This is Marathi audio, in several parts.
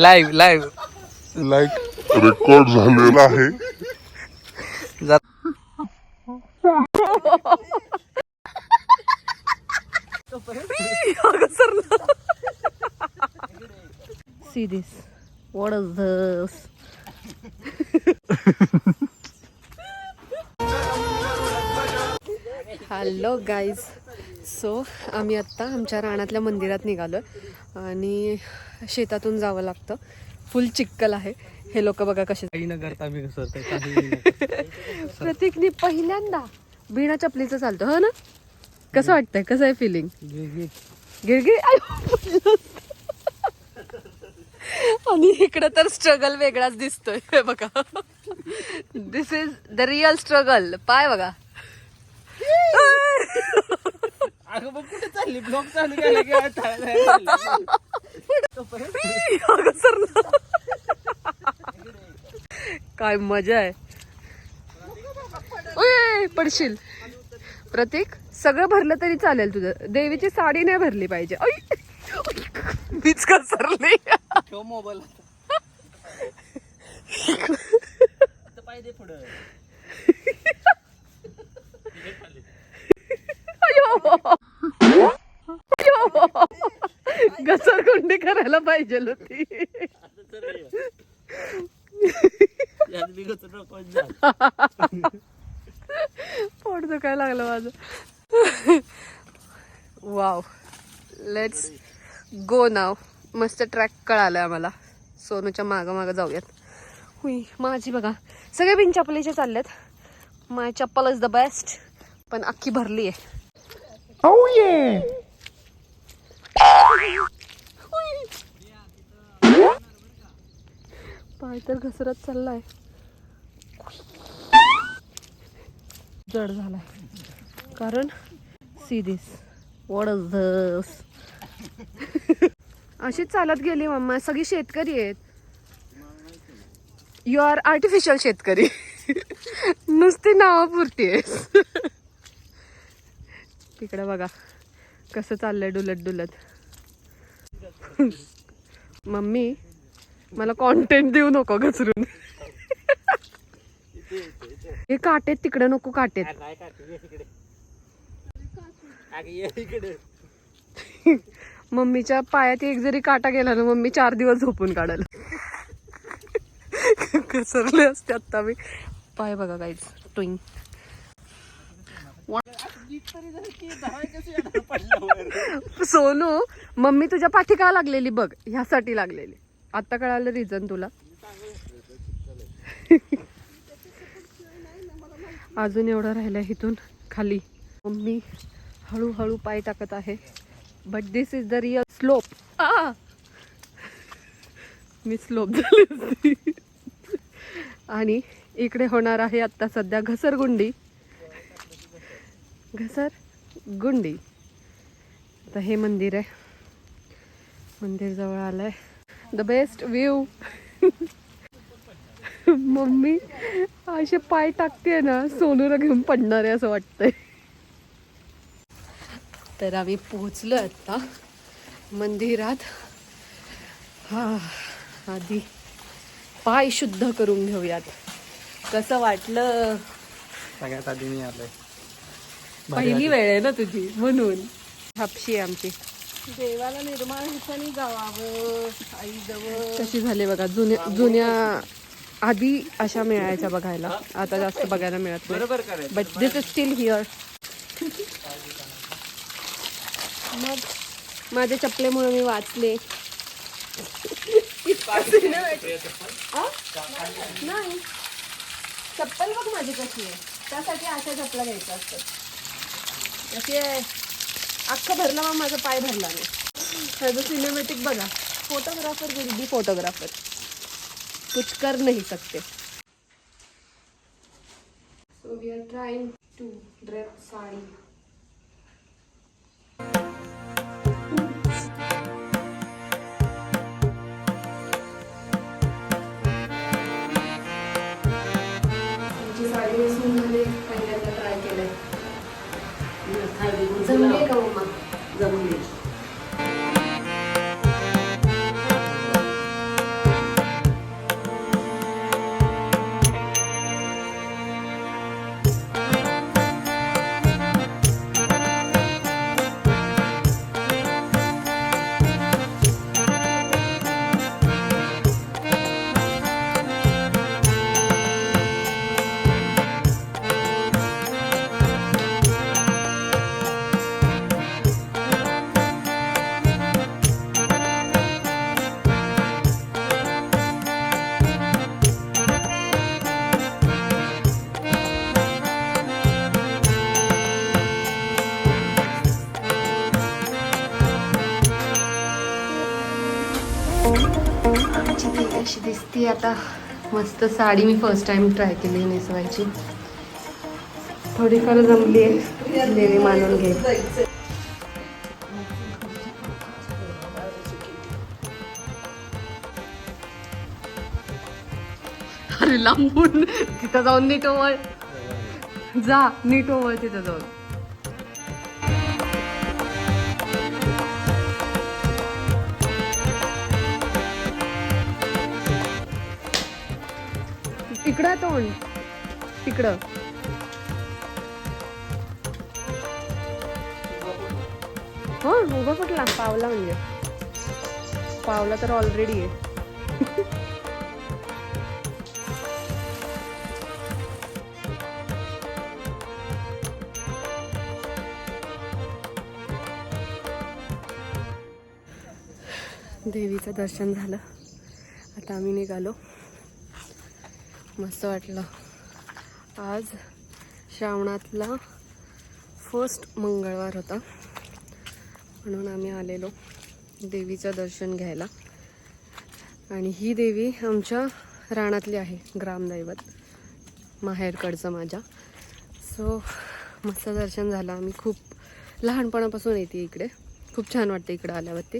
लाईव्ह लाईव्ह लाईक रेकॉर्ड झालेला आहे See this. What is this? Hello guys so आम्ही आत्ता आमच्या रानातल्या मंदिरात निघालो आणि शेतातून जावं लागतं. फुल चिक्कल आहे. हे लोक बघा कसे. प्रतीकनी पहिल्यांदा बिना चपलीचं चालतं. हो ना? कसं वाटतंय? कसं आहे फिलिंग. गिरगिर आयो. आणि इकडं तर स्ट्रगल वेगळाच दिसतोय. हे बघा. This is the real struggle पाय बघा. अगं मग कुठे चालली? ब्लॉग चालू केला की. अगं सरला. काय मजा आहे. पडशील. प्रतीक सगळं भरलं तरी चालेल तुझं. देवीची साडी नाही भरली पाहिजे. मीच ठेव मोबाईल आता पाहिजे पुढं. घसरगुंडी करायला पाहिजे होती. पोट दुखायला लागलं माझं. वाव लेट्स गो नाव मस्त ट्रॅक कळालाय आम्हाला. सोनूच्या मागं मागं जाऊयात. हुई माझी बघा. सगळे बिन चपलीचे चाललेत. माय चप्पल इज द बेस्ट पण अख्खी भरली आहे पाय तर घसरत चाललाय. जड झालाय. कारण see this what is this. अशीच चालत गेली मम्मा. सगळी शेतकरी आहेत. यू आर आर्टिफिशियल शेतकरी. नुसती नावापुरती आहे तिकडे बघा कसं चाललंय डुलत डुलत. मम्मी मला कॉन्टेंट देऊ नको घसरून. हे काटेत तिकडे नको काटेत. मम्मीच्या पायात एक जरी काटा गेला ना मम्मी चार दिवस झोपून काढल. घसरले असते आता मी. पाय बघा काहीच टोईंग. सोनू मम्मी तुझ्या पाठी का लागलेली बघ? ह्यासाठी लागलेली. आता कळालं रिझन तुला. अजून एवढं राहिलं इथून खाली. मम्मी हळूहळू पाय टाकत आहे. But this is the real slope me slope झाली आणि इकडे होणार आहे आता सध्या घसरगुंडी. घसर गुंडी. आता हे मंदिर आहे. मंदिर जवळ आलंय. द बेस्ट व्ह्यू मम्मी असे पाय टाकते ना सोनूला घेऊन पडणार आहे असं वाटतंय. तर आम्ही पोहोचलो आता मंदिरात. हा आधी पाय शुद्ध करून घेऊयात. कसं वाटलं? सगळ्यात आधी मी आलोय. पहिली वेळ आहे ना तुझी म्हणून. हापशी आहे आमची. देवाला निर्माण ह्याच्यानी जावावं आई जवळ कशी झाली बघा जुन्या जुन्या आधी अशा मिळायच्या बघायला. आता जास्त बघायला मिळत नाही. But this is still here मग? माझ्या चपलेमुळे मी वाचले. आ? नाही. चप्पल बघ माझी कशी आहे. त्यासाठी अशा चपला घ्यायच्या असतात. असे अख्खं भरलं मग माझा पाय भरला नाही. माझं सिनेमॅटिक बघा. फोटोग्राफर विल फोटोग्राफर कुछ कर नहीं सकते so we are trying to drape sari. जमले का मम्मा जमले अशी दिसते आता मस्त साडी मी फर्स्ट टाइम ट्राय केली नेसवायची. थोडीफार जमली आहे. देवी मानून घे. अरे लांबून. तिथं जाऊन नीट ओवळ. जा नीट ओवळ तिथं जाऊन. तिकडं तोंड. तिकडं. हो उभा कुठला? पावला म्हणजे. पावला तर ऑलरेडी आहे. देवीचं दर्शन झालं. आता आम्ही निघालो. मस्त वाटलं. आज श्रावणातला फर्स्ट मंगळवार होता. म्हणून आम्ही आलेलो देवीचं दर्शन घ्यायला. आणि ही देवी आमच्या रानातली आहे ग्रामदैवत. माहेरकडचं माझ्या. सो मस्त दर्शन झालं. आम्ही खूप लहानपणापासून येते इकडे. खूप छान वाटतं इकडं आल्यावरती.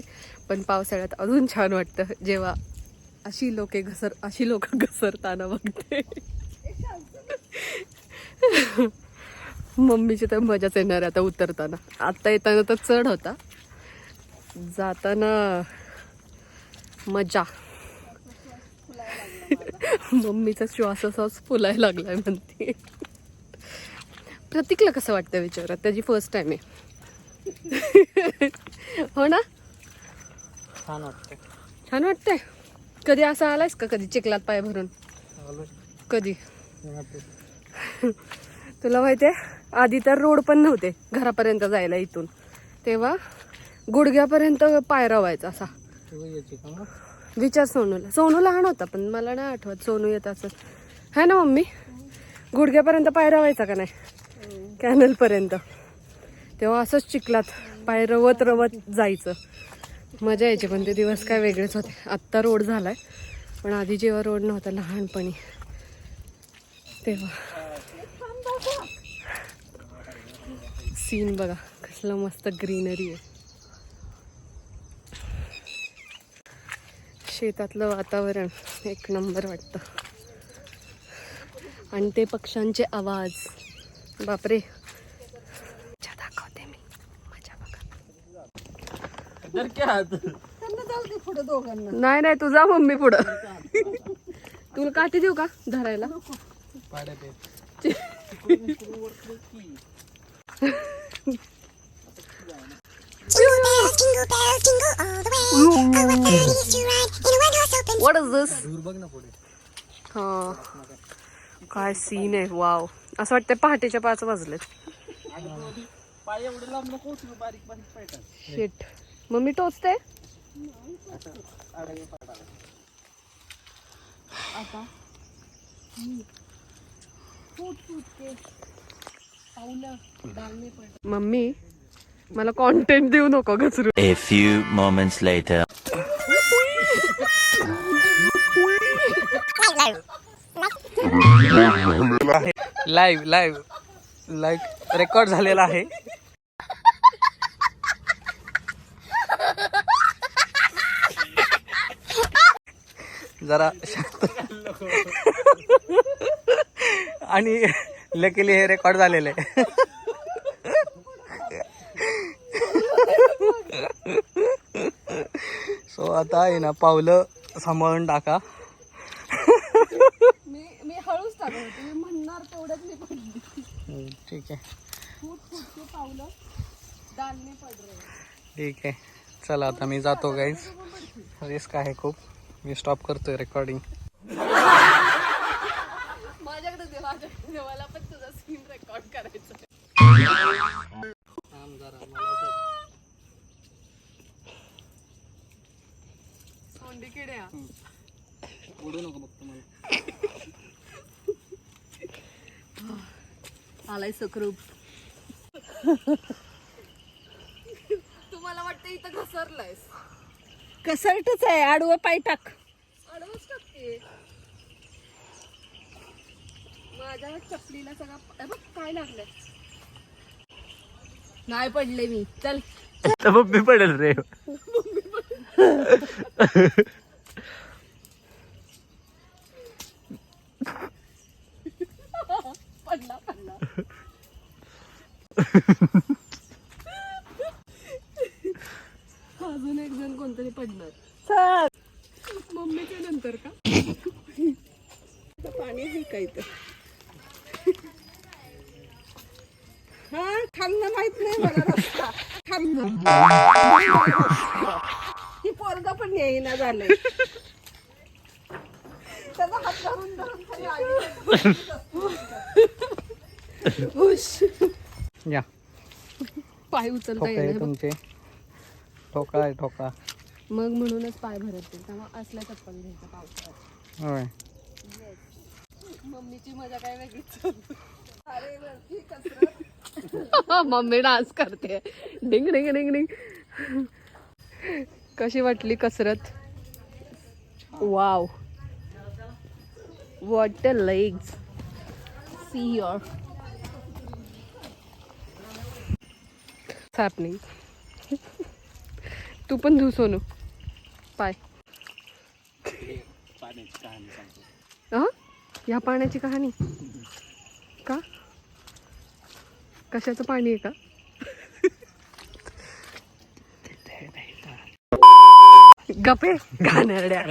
पण पावसाळ्यात अजून छान वाटतं जेव्हा अशी लोके घसर अशी लोक घसरताना बघते. मम्मीची तर मजाच येणार आता उतरताना. आता येताना तर चढ होता. जाताना मजा. मम्मीचा श्वास असाच फुलायला लागलाय म्हणते. प्रतीकला कसं वाटतं विचारात? त्याची फर्स्ट टाइम आहे. हो ना? छान वाटतं छान वाटतंय? कधी असं आलायस का? कधी चिखलात पाय भरून? कधी? तुला माहितीये आधी तर रोड पण नव्हते घरापर्यंत जायला इथून. तेव्हा गुडघ्यापर्यंत पायरा व्हायचा असा. विचार सोनूला. सोनू लहान होता पण मला नाही आठवत सोनू येत असं. है ना मम्मी? गुडघ्यापर्यंत पायरा व्हायचा का नाही? कॅनलपर्यंत. तेव्हा असंच चिखलात पाय रवत रवत जायचं. मजा यायची पण ते दिवस काय वेगळेच होते. आत्ता रोड झाला आहे पण आधी जेव्हा रोड नव्हता लहानपणी. तेव्हा. सीन बघा कसलं मस्त ग्रीनरी आहे. शेतातलं वातावरण एक नंबर वाटतं. आणि ते पक्ष्यांचे आवाज. बापरे मजा दाखवते मी मजा बघा तर क्या हात? नाही नाही तुझा मम्मी पुढं. तुला काठी देऊ का धरायला? What is दूर बघ ना पुढे हा. काय सीन आहे? वाव असं वाटतंय पहाटेच्या पाच वाजलेत. पाय एवढे लांब नको बारीक बारीक पायटा शिट मम्मी टोचते. मम्मी मला कॉन्टेंट देऊ नको घसरू. A few moments later. Live live live record झालेला आहे. जरा शांत. आणि लकीली हे रेकॉर्ड झालेलं सो आता आहे ना पावलं सांभाळून टाका. मी मी हळूच टाकत होते. मी म्हणणार तेवढ्यात मी पडली हम्म, ठीक आहे. पावलं. पडले. ठीक आहे. चला आता मी जातो गाईज रिस्क आहे खूप. मी स्टॉप करतोय रेकॉर्डिंग माझ्याकडे दे माझ्याकडे दे मला पण तुझा सीन रेकॉर्ड करायचा सोंडी किड्या उडू नको मला आलाय सुखरूप. तुम्हाला वाटतं इथं घसरलायस. कसरटच आहे. आडवं पाय टाक. टाकते. माझ्या चपलीला सगळा बघ काय लागलंय नाही पडले मी. चल. तर मम्मी पडेल रे. पडला पडला अजून एक जण कोणतरी पडणार मम्मीच्या नंतर का इथं पाणी आहे का इथं हा खाल्लं माहीत नाही मला रस्ता खाल्लं ही पोरगा पण येईना झालंय त्याचा हात धरून धरून खाली आली. हुश. या पाय उचलता ठोका आहे येणार तुमचे. ठोका आहे ठोका. मग म्हणूनच पाय भरत नाही. असल्या चप्पल घ्यायचं पावसाळ्यात. होय. मम्मीची मजा काय वेगळीच. मम्मी डान्स करते. डिंग डिंग डिंग डिंग. कशी वाटली कसरत? Wow. What legs see your happening तू पण धू सोनू. पाय. अं? या पाण्याची कहाणी? का? कशाचं पाणी आहे का? गपे घाणेरड्या.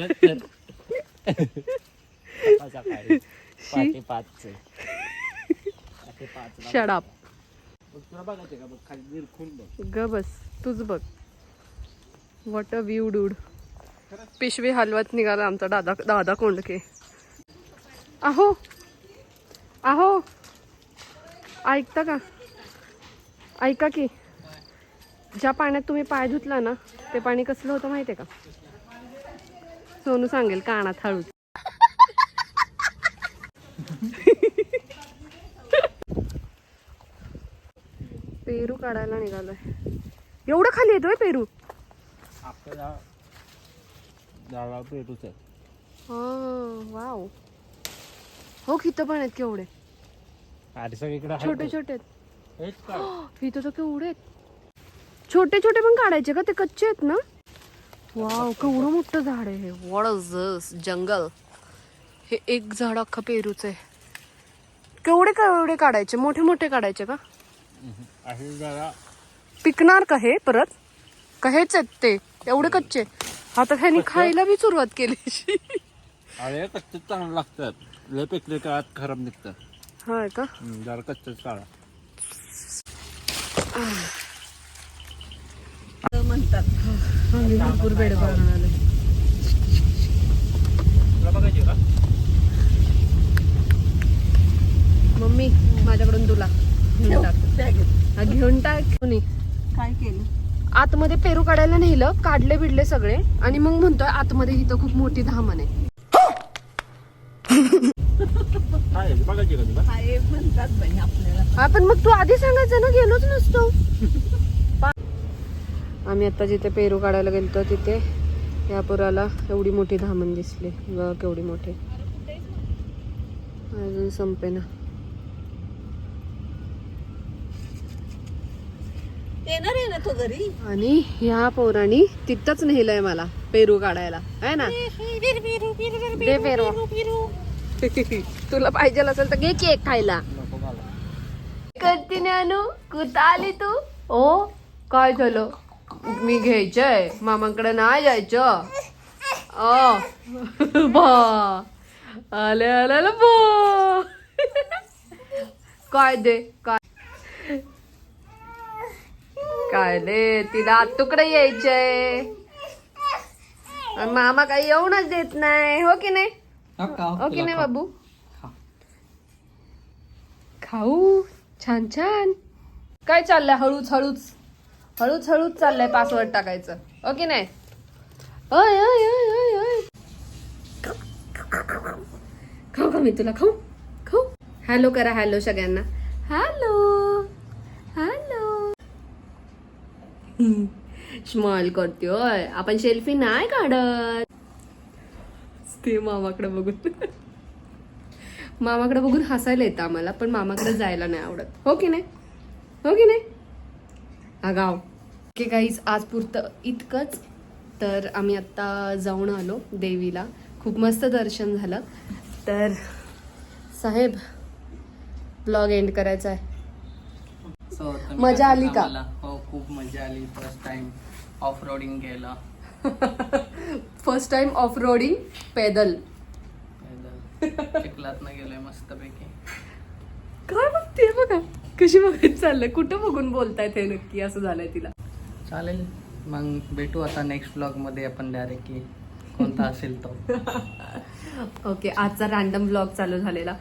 शडाप तुला का बघ? खाली निरखून बघ. ग बस तूच बघ. वॉट अ व्ह्यू डूड पिशवी हलवत निघाला आमचा दादा दादा कोंडके. अहो! अहो! ऐकता का? ऐका की. ज्या पाण्यात तुम्ही पाय धुतला ना ते पाणी कसलं होतं माहिती आहे का? सोनू सांगेल कानात हळूच पेरू काढायला निघालोय. एवढं खाली येतोय पेरू? आपल्याला आहे. हा वाव. हो किती पण आहेत केवढे. आणि सगळीकडे आहे छोटे. छोटे आहेत. हेच का? इथं तर केवढे आहेत. छोटे छोटे पण काढायचे का? ते कच्चे आहेत ना? वाव केवढं मोठं झाड आहे हे. What is this jungle. हे एक झाड अख्खं पेरूच आहे. केवढे केवढे काढायचे? मोठे मोठे काढायचे का? जरा. पिकणार का हे परत? का हेच आहेत ते? एवढे कच्चे. आता ह्यानी खायला बी सुरुवात केली. अरे कच्चे चांगले लागतात. लय पिकले काळात खराब निघतात. हाय का? हम्म, जरा म्हणतात. आम्ही भरपूर बेड बघून आलो तुला बघायचे का? मम्मी माझ्याकडून तुला. घेऊन टाक. हा, घेऊन टाक. कोणी? काय केलं? आतमध्ये पेरू काढायला नेलं काढले बिडले सगळे. आणि मग म्हणतोय आतमध्ये इथं खूप मोठी धामण आहे. काय आहे? बघायचे का तुला काय म्हणतात बाई आपल्याला. हा पण मग तू आधी सांगायचं ना गेलोच नसतो. पा- आम्ही आता जिथे पेरू काढायला गेलतो तिथे या पुराला एवढी मोठी धामण दिसली. व केवढी मोठी. अजून संपे येणार आहे ना तो घरी? आणि ह्या पोरानी तिथंच नेलंय मला पेरू काढायला. आहे ना? दे पेरू. तुला पाहिजे असेल तर घे केक खायला. करते ज्ञानू कुठं आली तू? ओ काय झालं? मी घ्यायचंय मामांकडे नाही जायचं. ओ. बा. आले आले आले बा. काय दे काय काय दे तिला तुकडे यायचंय मामा काही येऊनच देत नाही हो की नाही? हो की? नाही बाबू? खाऊ छान छान. काय चाललंय हळूच हळूच? हळूच हळूच चाललंय पासवर्ड टाकायचं. हो की नाही? ओय ओय ओय ओय ओय. खाऊ का मी तुला खाऊ खाऊ. हॅलो करा हॅलो सगळ्यांना. हॅलो स्माइल करते होय. आपण सेल्फी नाही काढत. ते मामाकडे बघून. मामाकडे बघून हसायला येतं आम्हाला पण मामाकडे जायला नाही आवडत. हो की नाही? हो की नाही? अगाव ओके काहीच आज पुरतं इतकंच. तर आम्ही आत्ता जाऊन आलो देवीला. खूप मस्त दर्शन झालं. तर साहेब ब्लॉग एंड करायचा आहे. मजा आली का? आम्हाला? हो खूप मजा आली फर्स्ट टाइम ऑफ रोडिंग केलं. फर्स्ट टाइम ऑफ रोडिंग पैदल. पैदल. चिखलातनं गेलोय मस्तपैकी. काय बघते बघा. कशी बघत चाललंय? कुठं बघून बोलतायत हे नक्की? असं झालंय तिला. चालेल. मग भेटू आता नेक्स्ट ब्लॉगमध्ये आपण डायरेक्टली कोणता असेल तो. ओके आजचा रॅन्डम ब्लॉग चालू झालेला.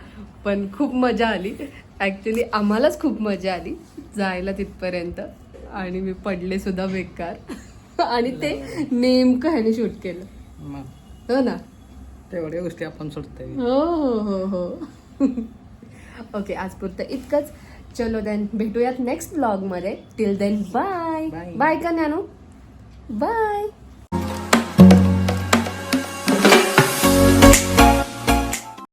पण खूप मजा आली. ॲक्च्युली आम्हालाच खूप मजा आली. जायला तिथपर्यंत. आणि मी पडले सुद्धा बेकार. आणि ते नेमकं ह्याने शूट केलं. मग? हो ना? तेवढ्या गोष्टी आपण सुटतोय हो हो हो हो. ओके आज पुरतं इतकंच. चलो देन भेटूयात नेक्स्ट ब्लॉगमध्ये टिल देन बाय. बाय का ज्ञानू बाय